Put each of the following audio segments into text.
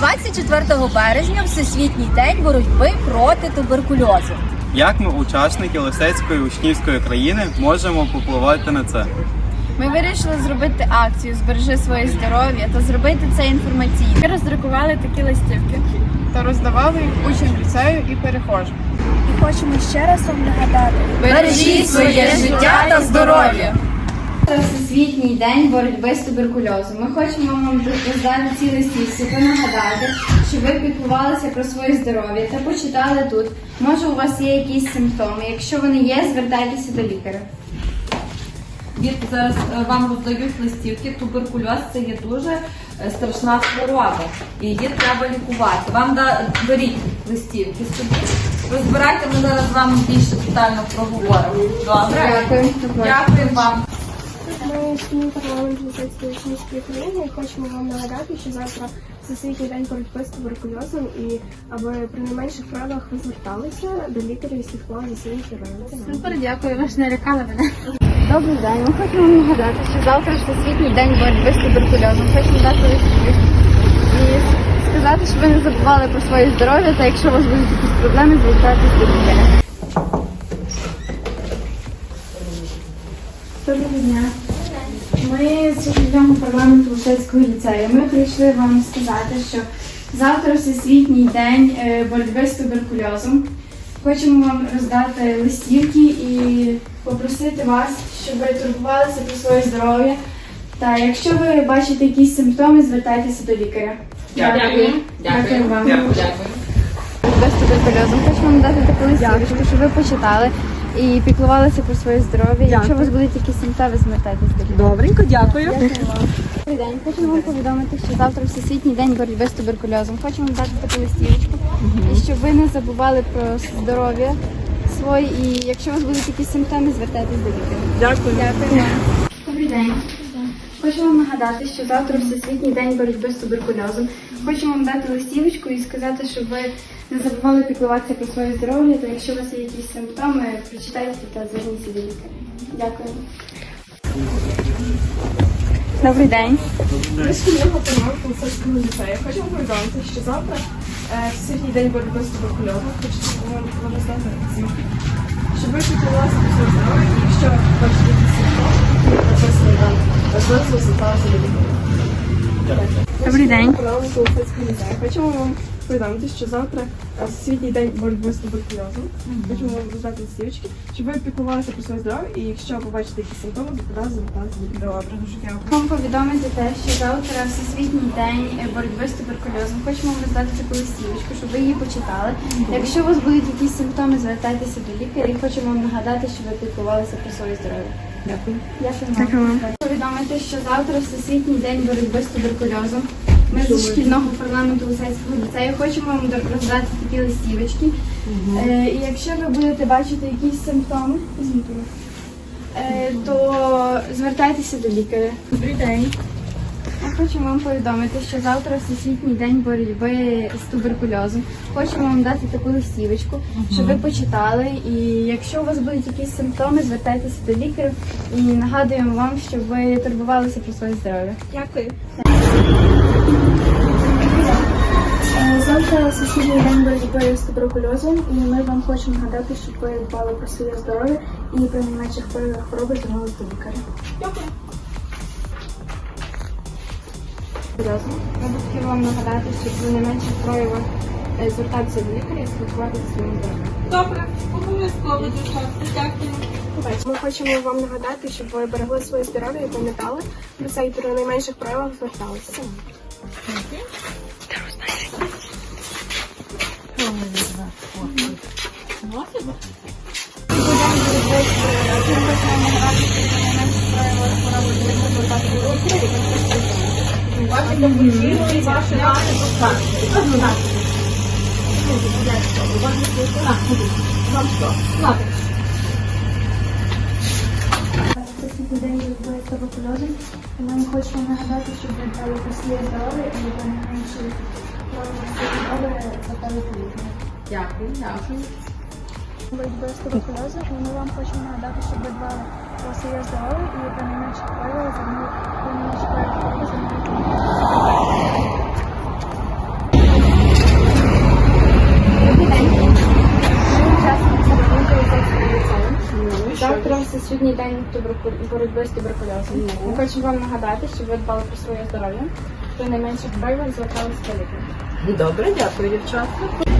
24 березня Всесвітній день боротьби проти туберкульозу. Як ми, учасники Лисецької учнівської країни, можемо попливати на це? Ми вирішили зробити акцію Збережи своє здоров'я та зробити це інформаційно. Ми роздрукували такі листівки та роздавали їх учням ліцею і перехожим. І хочемо ще раз вам нагадати. Бережіть своє життя та здоров'я! Це Всесвітній день боротьби з туберкульозом. Ми хочемо вам роздати ці листівці, нагадати, щоб ви піклувалися про своє здоров'я та почитали тут. Може, у вас є якісь симптоми. Якщо вони є, звертайтеся до лікаря. Дітки зараз е, вам роздають листівки. Туберкульоз це є дуже е, страшна хвороба. Її треба лікувати. Вам да, беріть листівки собі. Розбирайте, ми зараз з вами більше детально проговоримо. Добре? Дякую. Дякую вам. Ми шкільний парламент Лисецької учнівської країни і хочемо вам нагадати, що завтра Всесвітній день боротьби з туберкульозом і аби при найменших правилах ви зверталися до лікаря і слідкували за своїм здоров'ям. Супер, дякую, ви ж не лякали мене. Добрий день. Ми хочемо вам нагадати, що завтра ж Всесвітній день боротьби з туберкульозом. Хочемо дати і сказати, щоб ви не забували про своє здоров'я, та якщо у вас будуть якісь проблеми, звертайтеся до лікаря. Доброго дня. Ми з учням парламенту Лисецького ліцею. Ми прийшли вам сказати, що завтра Всесвітній день е, боротьби з туберкульозом. Хочемо вам роздати листівки і попросити вас, щоб ви турбувалися про своє здоров'я. Та якщо ви бачите якісь симптоми, звертайтеся до лікаря. Дякую. Дякую вам. Без туберкульозом. Хочемо вам дати таку листівочку, щоб ви почитали і піклувалися про своє здоров'я. Якщо у вас будуть якісь симптоми, звертайтеся до лікаря. Добренько, дякую. Добрий день. Хочемо вам повідомити, що завтра Всесвітній день боротьби з туберкульозом. Хочемо вам дати таку листівочку, і щоб ви не забували про здоров'я своє. І якщо у вас будуть якісь симптоми, звертайтесь до лікаря. Дякую. Дякую. Добрий день. Хочу вам нагадати, що завтра Всесвітній день боротьби з туберкульозом. Хочу вам дати листівочку і сказати, щоб ви не забували піклуватися про своє здоров'я, та якщо у вас є якісь симптоми, прочитайте та зверніться до лікаря. Дякую. Добрий день. Ми шкільного парламенту Лисецького ліцею. Хочемо повідомити, що завтра е, Всесвітній день боротьби з туберкульозом. Хочемо вам роздати листівки, щоб ви піклувалися про своє здоров'я і якщо бачите якісь симптоми, вам зверталися до лікаря. Добрий день. Хочемо вам повідомити, що завтра Всесвітній день боротьби з туберкульозом. Хочемо вам роздати листівочки, щоб ви піклувалися про своє здоров'я і якщо побачите якісь симптоми, одразу зверталися до лікаря. Добре, дуже дякую. Вам повідомити те, що завтра Всесвітній день боротьби з туберкульозом. Хочемо вам роздати таку листівочку, щоб ви її почитали. Якщо у вас будуть якісь симптоми, звертайтеся до лікаря і хочемо вам нагадати, щоб ви піклувалися про своє здоров'я. Дякую. Дякую вам. Повідомити, що завтра Всесвітній день боротьби з туберкульозом. Ми з шкільного парламенту Лисецького ліцею хочемо вам роздати такі листівочки. Е, і якщо ви будете бачити якісь симптоми, е, то звертайтеся до лікаря. Добрий день. Хочемо вам повідомити, що завтра Всесвітній день боротьби з туберкульозом. Хочемо вам дати таку листівочку, щоб ви почитали. І якщо у вас будуть якісь симптоми, звертайтеся до лікаря і нагадуємо вам, щоб ви турбувалися про своє здоров'я. Дякую. Е, Завтра Всесвітній день боротьби з туберкульозом, і ми вам хочемо нагадати, щоб ви дбали про своє здоров'я і при найменших хвороби звернулися до лікаря. Серйозно. Ми б хотіли вам нагадати, щоб при найменших проявах е, звертатися до лікаря і слідкувати за своїм здоров'ям. Добре, обов'язково дівчатка. Дякую. Ми хочемо вам нагадати, щоб ви берегли своє здоров'я і пам'ятали про це і при найменших проявах зверталися. Всесвітній день боротьби з туберкульозом. І ми хочемо нагадати, щоб ви дбали про здоров'я і при найменших проявах хвороби звертали до. Дякую, дякую боротьби з туберкульозом, ну, і ми вам хочемо нагадати, щоб ви дбали про своє здоров'я і про найменші прояви хвороби Завтра всесвітній день боротьби з туберкульозом. Ми хочемо вам нагадати, щоб ви дбали про своє здоров'я, про найменше проявах зверталися до лікаря. Добре, дякую, дівчатка.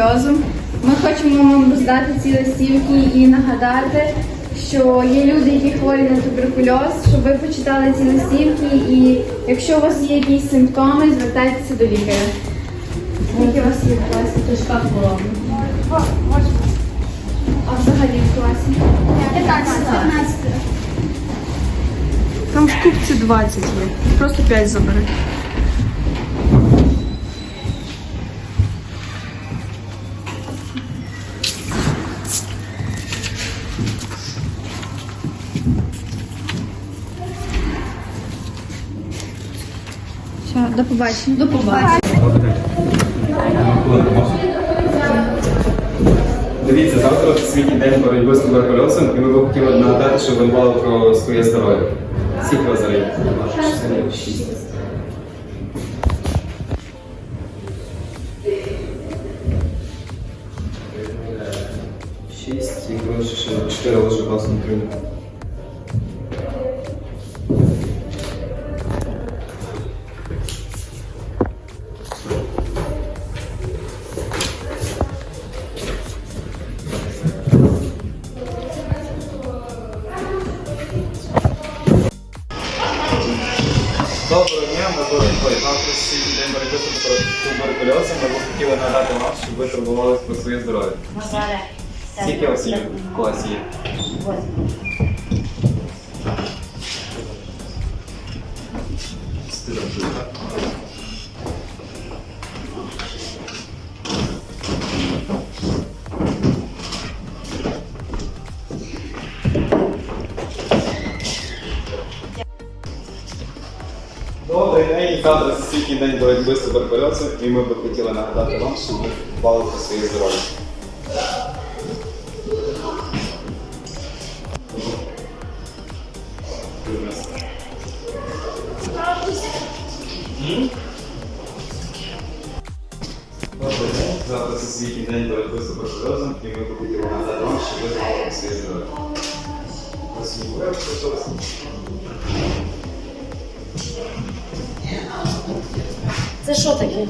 туберкульозом. Ми хочемо вам роздати ці листівки і нагадати, що є люди, які хворі на туберкульоз, щоб ви почитали ці листівки і якщо у вас є якісь симптоми, звертайтеся до лікаря. Скільки у вас є в класі? Тяжка хвороба. А взагалі в класі? 15. 15. Там в купці 20 є. Просто 5 забери. До побачення. До побачення. Дивіться, завтра світній день боротьби з туберкульозом, і ми б хотіли нагадати, щоб ви дбали про своє здоров'я. Скільки вас зараз? Шість. Шість, і коротше, ще чотири лише класно прийняти. Доброго дня, ми були світній день боротьби з туберкульозом. Ми б хотіли нагадати вам, щоб ви турбувалися про своє здоров'я. Скільки осіб в класі є? Добрий день, завтра світній день боротьби з туберкульозом, і ми б хотіли нагадати вам, щоб ви дбали про своє здоров'я. Добрий день, завтра світній день боротьби з туберкульозом, і ми б хотіли нагадати вам, щоб ви дбали про своє здоров'я. Це що таке?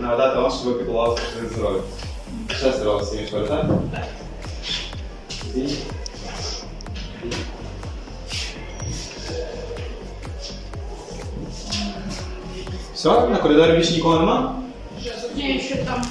Нагадати вам, щоб ви піклувалися своє здоров'я. Ще здорово всім так? Все, на коридорі більше нікого нема? Ні, ще там.